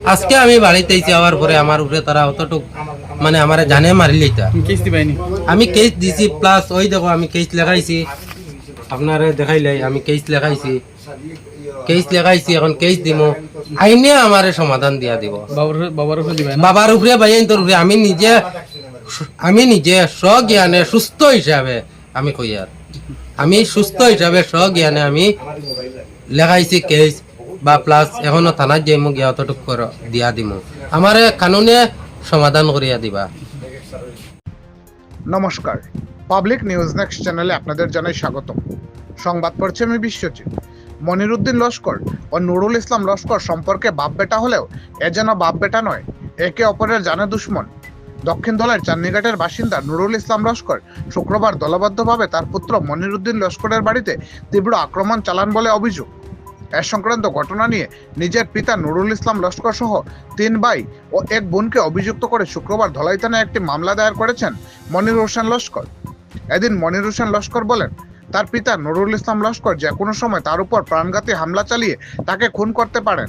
আজকে আমি বাড়িতে যাওয়ার পরে আমার উপরে তারা অতটুক মানে আমার জানে মারিল এটা। আমি কেস দিছি প্লাস ওই দেখো আমি কেস লেখাইছি আপনারে দেখাইলাই আমি কেস লেখাইছি কেস লেখাইছি এখন কেস দিব আইনে আমারে সমাধান দিয়া দিব। বাবার উপরে বাইন তোর উপরে আমি নিজে আমি নিজে স্বজ্ঞানে সুস্থ হিসাবে আমি কই আর? আমি সুস্থ হিসাবে স্বজ্ঞানে আমি লেখাইছি কেস বা প্লাস এখনও থানাত যাই মোক গিয়া কর দিয়া দিমু আমারে কানুনে সমাধান করিয়া দিবা। নমস্কার পাবলিক নিউজ নেক্সট চ্যানেলে আপনাদের জানাই স্বাগতম। সংবাদ পড়ছে আমি বিশ্বজিৎ। মনিরুদ্দিন লস্কর ও নুরুল ইসলাম লস্কর সম্পর্কে বাপ বেটা হলেও এ যেন বাপ বেটা নয়, একে অপরের জানে দুশ্মন। দক্ষিণ দলের চান্নিঘাটের বাসিন্দা নুরুল ইসলাম লস্কর শুক্রবার দলবদ্ধভাবে তার পুত্র মনিরুদ্দিন লস্করের বাড়িতে তীব্র আক্রমণ চালান বলে অভিযোগ। এ সংক্রান্ত ঘটনা নিয়ে নিজের পিতা নুরুল ইসলাম লস্কর সহ তিন ভাই ও এক বোনকে অভিযুক্ত করে শুক্রবার ধলাই থানায় একটি মামলা দায়ের করেছেন মনির হোসেন লস্কর। এদিন মনির হোসেন লস্কর বলেন, তার পিতা নুরুল ইসলাম লস্কর যে কোনো সময় তার উপর প্রাণঘাতী হামলা চালিয়ে তাকে খুন করতে পারেন।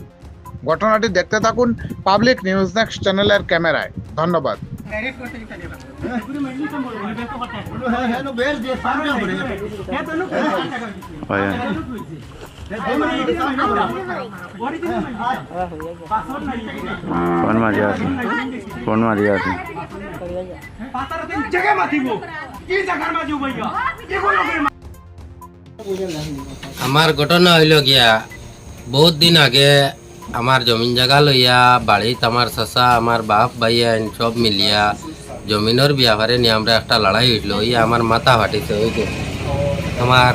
ঘটনাটি দেখতে থাকুন পাবলিক নিউজ নেক্সট চ্যানেলের ক্যামেরায়। ধন্যবাদ। ফোন মারি আছে ফোন মারি আছে আমার ঘটনা হইল গিয়া বহুত দিন আগে আমার জমিন জায়গা লইয়া বাড়িত আমার চাচা আমার বাপ ভাইয়ান সব মিলিয়া জমিনের বিয়াভারে নিয়ে আমরা একটা লড়াই হইল ওই আমার মাথা ফাটিছে, ওই যে। আমার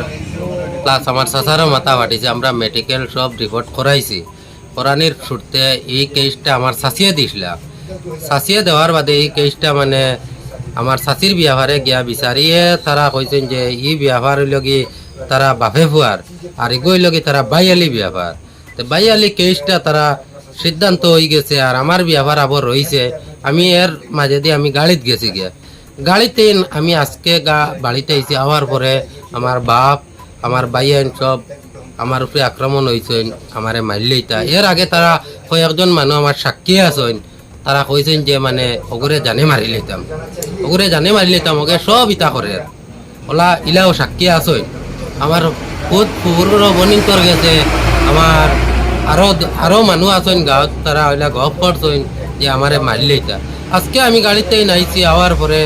প্লাস আমার চাচারও মাথা ফাটিছে, আমরা মেডিকেল সব রিপোর্ট করাইছি। করানির ছুটতে এই কেসটা আমার শাসিয়ে দিছিলাম শাসিয়ে দেওয়ার বাদে এই কেসটা মানে আমার শাসির বিয়াভারে গিয়া বিচারিয়ে তারা কইছেন যে, ই বিয়াভার কি তারা বাপে ফুয়ার, আর এগোই লগে তারা বাইয়ালি বিয়াভার। তো বাইয়ালি কেসটা তারা সিদ্ধান্ত হয়ে গেছে, আর আমার বিয়াভার আবার রয়েছে আমি এর মাঝে দিয়ে আমি গাড়িত গেছি গিয়া। গাড়িতে আমি আজকে গা বাড়িতে এসে আওয়ার পরে আমার বাপ আমার বাইয়ান সব আমার উপরে আক্রমণ হয়েছেন আমারে মারলেইতা এর আগে তারা কয়েকজন মানুষ আমার সাক্ষী আছেন তারা কইছেন যে মানে ওগুরে জানে মারি লইতাম ওগুরে জানে মারি লইতাম ওকে সব ইতা করে ওলা ইলাও সাক্ষী আছেন। আমার খুদ পূর্ব বনিন্তর গেছে আমার আরও আরও মানুষ আছেন গাঁৱত তারা ওইলা গপ করছেন যে আমারে মারি লইতা আজকে আমি গাড়িতে নাইছি, আওয়ার পরে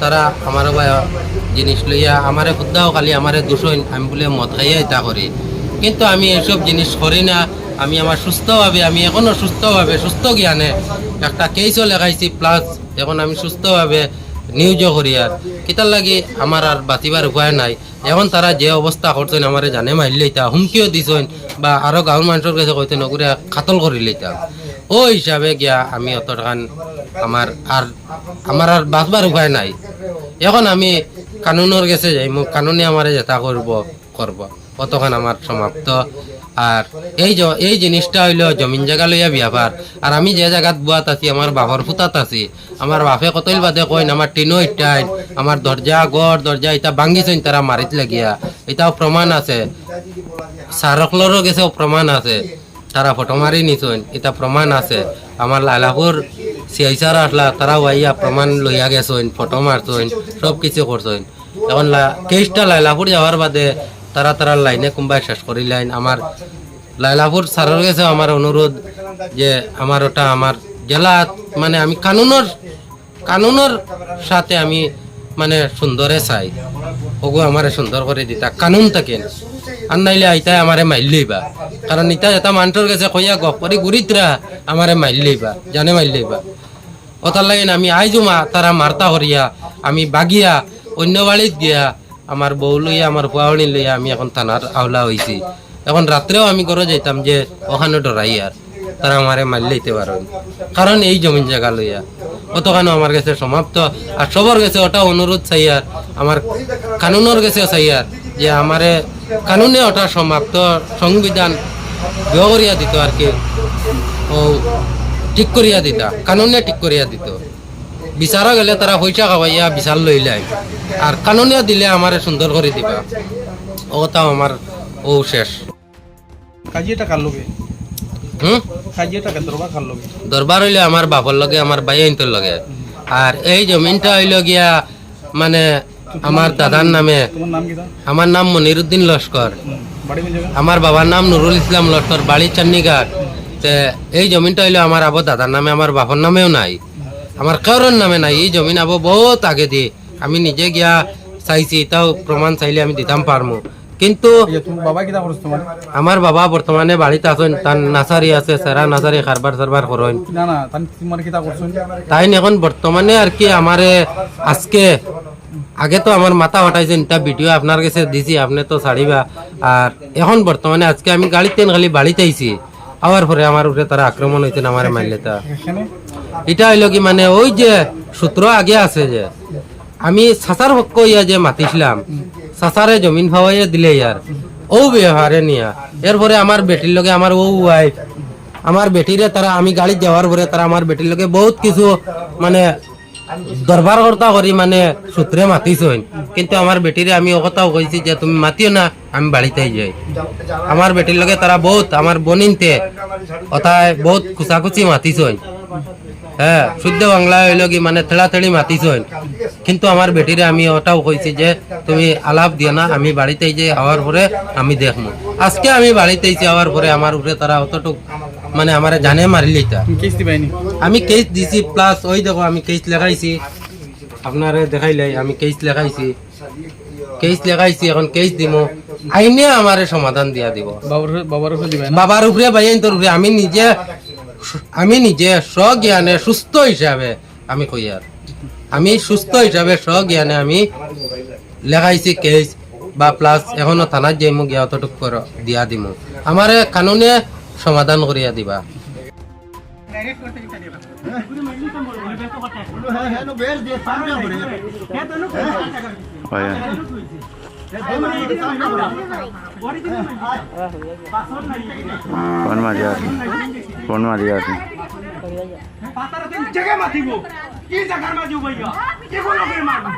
তারা আমার জিনিস লইয়া আমারে খুদ্দাও খালি আমারে দূষণ আমি বলে মদ খাইয়া এটা করি। কিন্তু আমি এসব জিনিস করি না, আমি আমার সুস্থভাবে, আমি এখনও সুস্থভাবে, সুস্থ জ্ঞানে একটা কেসও লেখাইছি প্লাস এখন আমি সুস্থভাবে নিউজও করি আর। কিতার লাগি আমার আর বাঁচিবার উপায় নাই। এখন তারা যে অবস্থা করছেন, আমার জানে মারলে ইতা হুমকিও দিছেন, বা আরও গাঁৱৰ মানুষের কাছে কইতেন, ওগুলো খাতল করে লইতাম ও হিসাবে গিয়া আমি অত টাকান আমার আর আমার আর বাঁচবার উপায় নাই। এখন আমি কানুনের গেছে যাই, মোক কানুনে আমারে যেটা করব করব কতক্ষণ আমার সমাপ্ত। আর এই এই জিনিসটা হইল জমিন জায়গা লইয়া ব্যাপার। আর আমি যে জায়গাত বুয়াত আছি আমার বাপর ফুতাত আছি আমার বাপে কতইল বাদে কইন আমার টিনো ইটাইন আমার দরজা গড় দরজা ইটা ভাঙ্গিছেন তারা মারিত লাগিয়া। এটাও প্রমাণ আছে। সারকলরও গেছে প্রমাণ আছে। তারা ফটো মারি নিছেন এটা প্রমাণ আছে। আমার লালাপুর সিআইসার আসলা তারা ওয়াইয়া প্রমাণ লইয়া গেছেন, ফটো মারছেন সব কিছু করছেন এখন কেসটা লাইলাপুর যাওয়ার বাদে তারা তারা লাইনে কোনবাই শেষ করিলেন আমার লাইলাপুর স্যারের কাছে আমার অনুরোধ যে আমার ওটা আমার জেলা মানে আমি কানুনের কানুনের সাথে আমি মানে সুন্দরে চাই। ওগো আমারে সুন্দর করে দিতা। কানুন থাকেন আর নাইলে আইতাই আমারে মাইলেই বা কারণ ইতা এটা মানুষের কাছে কইয়া গপ করে গুরিতরা আমারে মাইলেই বা জানে মাইলেই বা ওতার লাগে আমি আইজো মা তারা মারতা হরিয়া আমি বাগিয়া, অন্য বাড়িত গিয়া আমার বউ লইয়া আমার হুয়াওয়ানি লইয়া, আমি এখন থানার আওলা হইছি এখন রাত্রেও আমি ঘরে যাইতাম যে, ওখানে ডরাই আর তারা আমারে মারলেইতে পারেন কারণ এই জমিন জায়গা লইয়া। অতখানো আমার কাছে সমাপ্ত। আর সবার কাছে ওটা অনুরোধ চাই চাইয়ার আমার কানুনের কাছে চাইয়ার যে আমারে কানুনে ওটা সমাপ্ত, সংবিধান বিয় করিয়া দিত আর কি। ও ঠিক করিয়া দিতা, কানুনে ঠিক করিয়া দিত। বিচারা গেলে তারা পয়সা খাওয়াইয়া বিচার লইলাই আর কানুনে দিলে আমারে সুন্দর করে দিবা। ওটাও আমার ও শেষ। কাজী এটা কার লোকে? দরবার হইলে আমার বাপর লগে আমার ভাই আইন্তর লগে। আর এই জমিনটা হইল গিয়া মানে আমার দাদার নামে। আমার নাম মনিরুদ্দিন লস্কর। আমার বাবার নাম নুরুল ইসলাম লস্কর বাড়ি চান্নিঘাট তে এই জমিনটা হইল আমার আবো দাদার নামে আমার বাবার নামেও নাই। আমার কারোর নামে নাই। এই জমিন আবো বহুত আগে দিয়ে আমি নিজে গিয়া চাইছি তাও প্রমাণ চাইলে আমি দিতাম পারমু। কিন্তু আমার বাবা বর্তমানে বাড়িতে আছেন তার নাসারি আছে সেরা নাসারি খারবার সারবার করেন তাই এখন বর্তমানে আর কি আমারে আজকে আগে তো আমার মাথা হটাইছেন তা ভিডিও আপনার কাছে দিছি আপনি তো ছাড়িবা আর এখন বর্তমানে আজকে আমি গাড়িতে খালি বাড়িতে আইছি আবার পরে আমার উপরে তারা আক্রমণ হয়েছেন আমার মাইলে তা এটা হইল কি মানে ওই যে সূত্র আগে আছে যে আমি সাসার পক্ষ ইয়া যে মাতিছিলাম সাসারে জমিন ফাওয়াইয়া দিলে ইয়ার। ও ব্যবহারে নিয়া। এরপরে আমার বেটির লগে আমার ও ওয়াইফ আমার বেটিরে তারা আমি গাড়ি যাওয়ার পরে তারা আমার বেটির লগে বহুত কিছু মানে দরবার কর্তা করি মানে সূত্রে মাতিছইন কিন্তু আমার বেটিরে আমি ও কথাও কইছি যে তুমি মাতিও না, আমি বাড়িতেই যাই। আমার বেটির লগে তারা বহুত আমার বনিনতে কথায় বহুত খুচাখুচি মাতিছইন হ্যাঁ শুদ্ধ বাংলা হইল কি মানে থেড়াথেড়ি মাতিছইন কিন্তু আমার বেটিরে আমি ওটাও কইছি যে তুমি আলাপ দিও না আমি বাড়িতেই যে হওয়ার পরে আমি দেখমু। আজকে আমি বাড়িতেই যে হওয়ার পরে আমার উপরে তারা অতটুক মানে আমার জানে মারিলি তা আমি কেস দিছি প্লাস ওই দেখো আমি কেস লেখাইছি। আপনারে দেখাইলাই আমি কেস লেখাইছি। কেস লেখাইছি এখন কেস দিমু। আইনে আমারে সমাধান দিয়া দিব। বাবার উপরে বাইন তোর উপরে আমি নিজে আমি নিজে স্বজ্ঞানে সুস্থ হিসাবে আমি কই আর আমি সুস্থ হিসাবে স্বজ্ঞানে আমি লেখাইছি কেস বা প্লাস এখনও থানাত যাইমু গিয়া অতটুক কর দিয়া দিমু আমারে কানুনে সমাধান করিয়া দিবা হয় কোন মাঝে আছে কোন মাঝে আছে জায়গা মাতিব। কি জায়গার মাঝে ভাইয়া এগুলো মারবো?